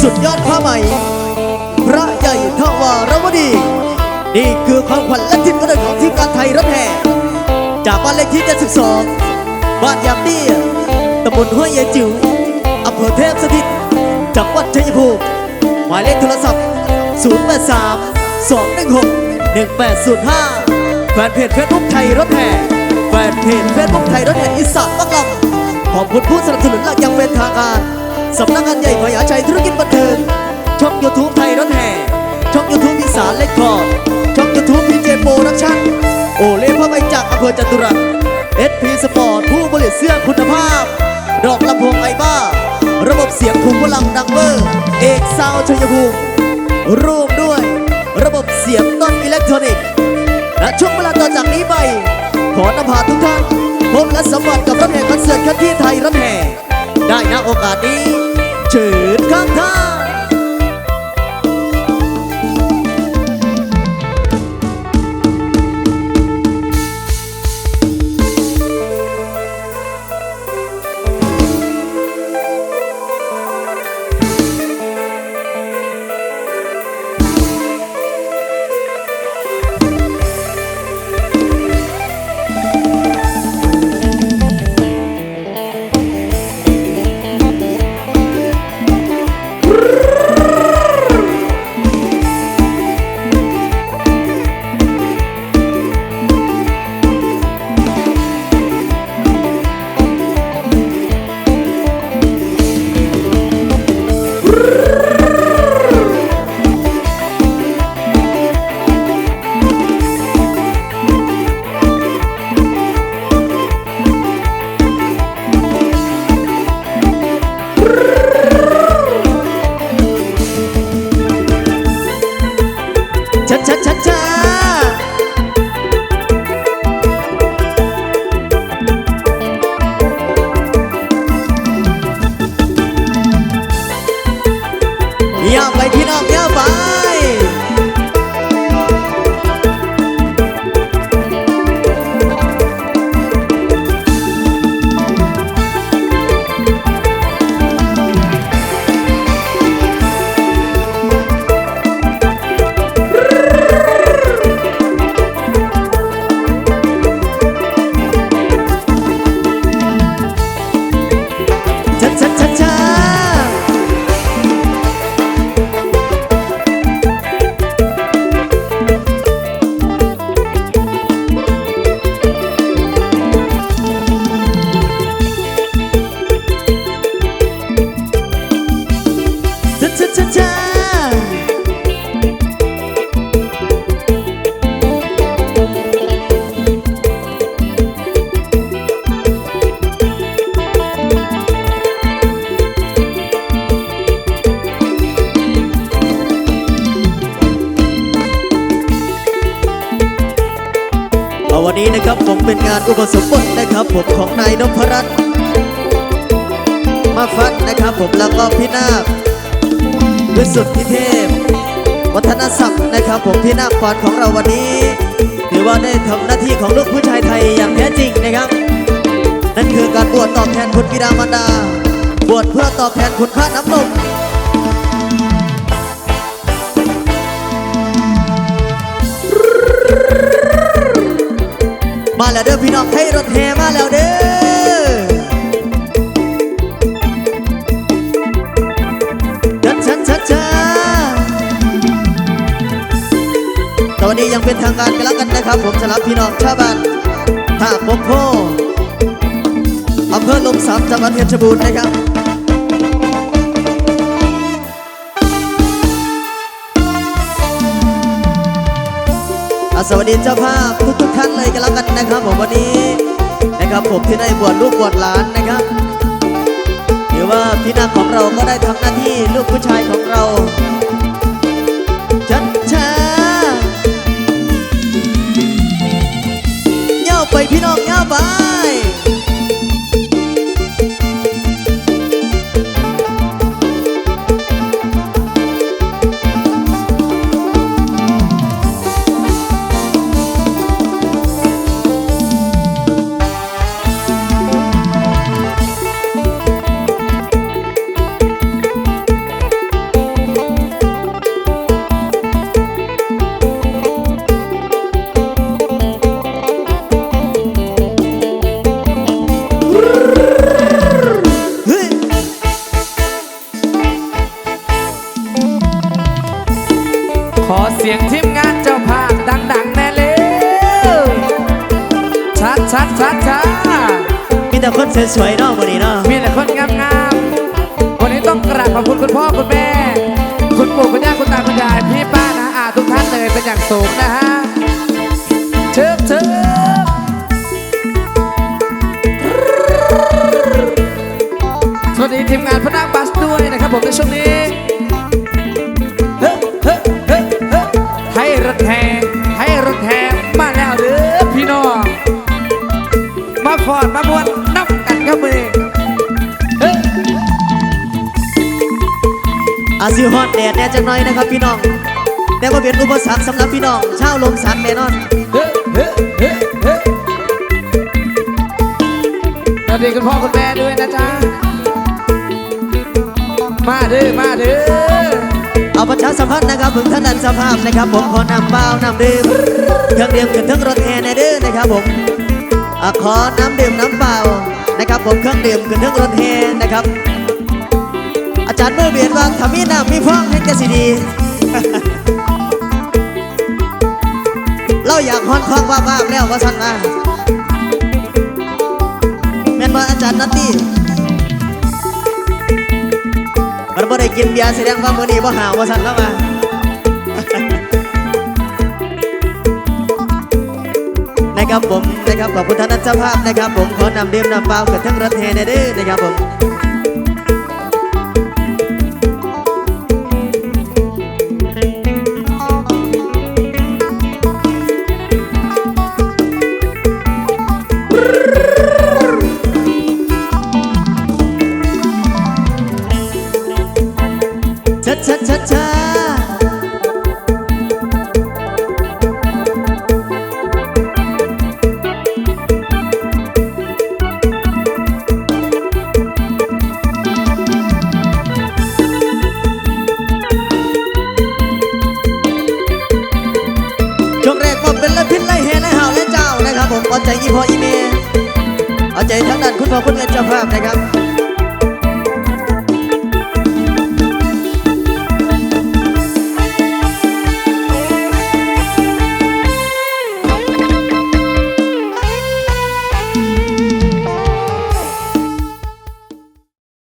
สุดยอดผ้าไหมพระใหญ่ทวารวดี นี่คือความขวัญและทิศกระเดินของทีมการไทยรถแห่ จากบ้านเลขที่ 72 บ้านยามเตี้ยตำบลห้วยยายจิ๋วอำเภอเทพสถิตจังหวัดชัยภูมิหมายเลขโทรศัพท์ 083 216 1805 แฟนเพจเฟซบุ๊กไทยรถแห่แฟนเพจเฟซบุ๊กไทยรถแห่อีสานบักลำขอบคุณผู้สนับสนุนหลักอยังเป็นทางการ สำนักงานใหญ่พยาชัยธุรกิจบันเทิงช่องยูทูบไทยรถแห่ช่องยูทูบอีสานเล็กคอร์ดช่องยูทูบพีเจโปรดักชั่นโอเล่พ่อไปจากอำเภอจตุรัสเอสพีสปอร์ตผู้ผลิตเสื้อคุณภาพ ดอกลำโพงไอบ้า ระบบเสียงคุมพลังดังเบอร์เอกซาวชัยภูมิร่วมด้วย ระบบเสียงต้นอิเล็กทรอนิกส์และช่วงเวลาต่อจากนี้ไป ขอนำพาทุกท่านพบและสัมผัสกับรถแห่คอนเสิร์ตคันที่ไทยรถแห่ ได้นะโอกาสนี้เชิญข้างทาง ชัดชัดชัดช้าเอาวันนี้นะครับผมเป็นงานอุปสมบทนะครับผมของนายนพรัตน์มาฟัดนะครับผมแล้วก็พี่นาค วิสุทธิเทพ วัฒนศักดิ์นะครับผมพี่นาคควานของเราวันนี้ถือว่าได้ทำหน้าที่ของลูกผู้ชายไทยอย่างแท้จริงนะครับ นั่นคือการบวชตอบแทนคุณบิดามารดา บวชเพื่อตอบแทนคุณค่าน้ำนมมาแล้วเด้อพี่น้องให้รถแห่มาแล้วเด้อ เป็นทางการกันแล้วกันนะครับ ผมสำหรับพี่น้องชาวบ้านท่าปกโพอำเภอลมสามจังหวัดเพชรบูรณ์นะครับอะสวัสดีเจ้าภาพทุกทุกๆท่านเลยกันแล้วกันนะครับ ผมวันนี้นะครับผมที่ได้บวชลูกบวชหลานนะครับหรือว่าพี่นาของเราก็ได้ทำหน้าที่ลูกผู้ชายของเรา พี่น้องเงาบ้า สียงทีมงานเจ้าภาพดังๆแน่เลยชัดชัดชัดชัดมีแต่คนสวยๆเนาะวันนี้เนาะมีแต่คนงามๆวันนี้ต้องกราบขอบคุณคุณพ่อคุณแม่ คุณปู่คุณย่าคุณตาคุณยายพี่ป้านะอาทุกท่านเลยเป็นอย่างสูงนะฮะเชิญเชิญสวัสดีทีมงานพนักบัสด้วยนะครับผมในช่วงนี้ อาซิฮอดแดดแน่จังน่อยนะครับพี่น้อง แต่ว่าเป็นอุปสรรคสำหรับพี่น้องชาวลมสักแน่นอนสวัสดีคุณพ่อคุณแม่ด้วยนะจ๊ะ มาเด้อมาเด้อเอาประชาสัมพันธ์นะครับถึงท่านนันสภาพนะครับ ผมขอนำเปล่าน้ำดื่มเครื่องดื่มขึ้นทั้งรถแห่ในเด้อนะครับผมอะขอน้ำดื่มน้ำเปล่านะครับผมเครื่องดื่มขึ้นทั้งรถแห่นะครับ อาจารย์เมื่อเบียนว่าถ้ามีน้ำมีฟองให้แกสิดี เราอยากฮอนคองว่าบ้าแล้วว่าสันมาแม่นว่าอาจารย์นัตตี้มันบ่ได้กินเบียร์แสดงว่ามื้อนี้บ่หาวว่าซั่นแล้วมานะครับผมนะครับขอบคุณท่านนักเจ้าภาพนะครับผมขอนำเดื่มนำเปล่ากับทั้งรถแห่ในเด้อนะครับผม ชัดชัดชัดชาช่วงแรกผมเป็นละพิษไล่แห่ไล่ห่าวและเจ้านะครับผมเอาใจยี่พ่ออีเมเอาใจทั้งด้านคุณพ่อคุณแม่เจ้าภาพนะครับ